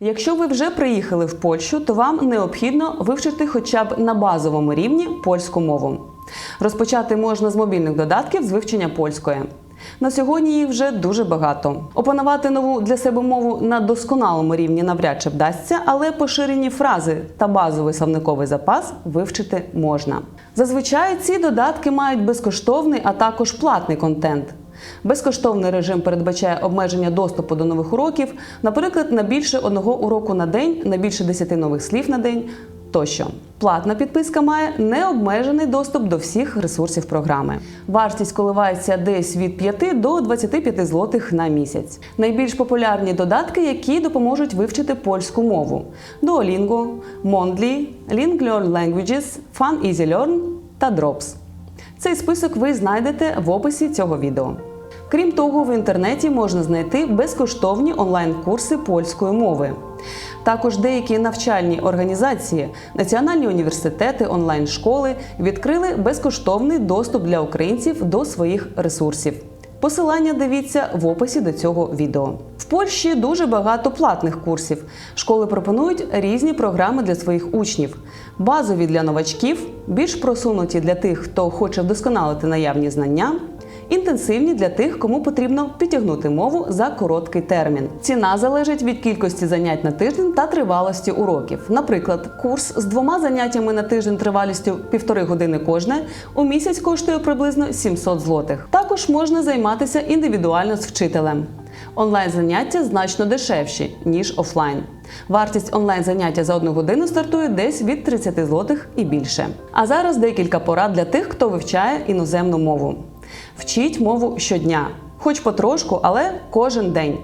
Якщо ви вже приїхали в Польщу, то вам необхідно вивчити хоча б на базовому рівні польську мову. Розпочати можна з мобільних додатків з вивчення польської. На сьогодні їх вже дуже багато. Опанувати нову для себе мову на досконалому рівні навряд чи вдасться, але поширені фрази та базовий словниковий запас вивчити можна. Зазвичай ці додатки мають безкоштовний, а також платний контент. Безкоштовний режим передбачає обмеження доступу до нових уроків, наприклад, на більше одного уроку на день, на більше 10 нових слів на день тощо. Платна підписка має необмежений доступ до всіх ресурсів програми. Вартість коливається десь від 5 до 25 злотих на місяць. Найбільш популярні додатки, які допоможуть вивчити польську мову: Duolingo, Mondly, Link Learn Languages, Fun Easy Learn та Drops. Цей список ви знайдете в описі цього відео. Крім того, в інтернеті можна знайти безкоштовні онлайн-курси польської мови. Також деякі навчальні організації, національні університети, онлайн-школи відкрили безкоштовний доступ для українців до своїх ресурсів. Посилання дивіться в описі до цього відео. В Польщі дуже багато платних курсів. Школи пропонують різні програми для своїх учнів: базові для новачків, більш просунуті для тих, хто хоче вдосконалити наявні знання. Інтенсивні для тих, кому потрібно підтягнути мову за короткий термін. Ціна залежить від кількості занять на тиждень та тривалості уроків. Наприклад, курс з двома заняттями на тиждень тривалістю півтори години кожне у місяць коштує приблизно 700 злотих. Також можна займатися індивідуально з вчителем. Онлайн заняття значно дешевші ніж офлайн. Вартість онлайн заняття за одну годину стартує десь від 30 злотих і більше. А зараз декілька порад для тих, хто вивчає іноземну мову. Вчіть мову щодня, хоч потрошку, але кожен день.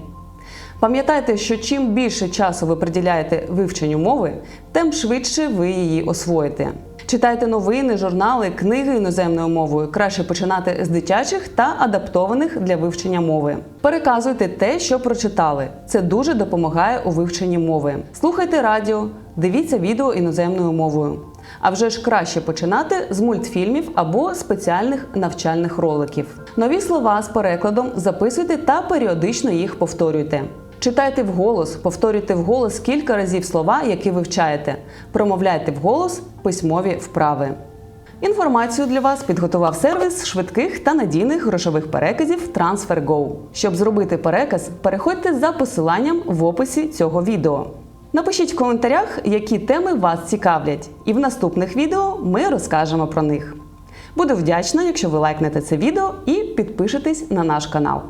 Пам'ятайте, що чим більше часу ви приділяєте вивченню мови, тим швидше ви її освоїте. Читайте новини, журнали, книги іноземною мовою. Краще починати з дитячих та адаптованих для вивчення мови. Переказуйте те, що прочитали. Це дуже допомагає у вивченні мови. Слухайте радіо, дивіться відео іноземною мовою. А вже ж краще починати з мультфільмів або спеціальних навчальних роликів. Нові слова з перекладом записуйте та періодично їх повторюйте. Читайте вголос, повторюйте вголос кілька разів слова, які вивчаєте. Промовляйте вголос письмові вправи. Інформацію для вас підготував сервіс швидких та надійних грошових переказів TransferGo. Щоб зробити переказ, переходьте за посиланням в описі цього відео. Напишіть в коментарях, які теми вас цікавлять, і в наступних відео ми розкажемо про них. Буду вдячна, якщо ви лайкнете це відео і підпишетесь на наш канал.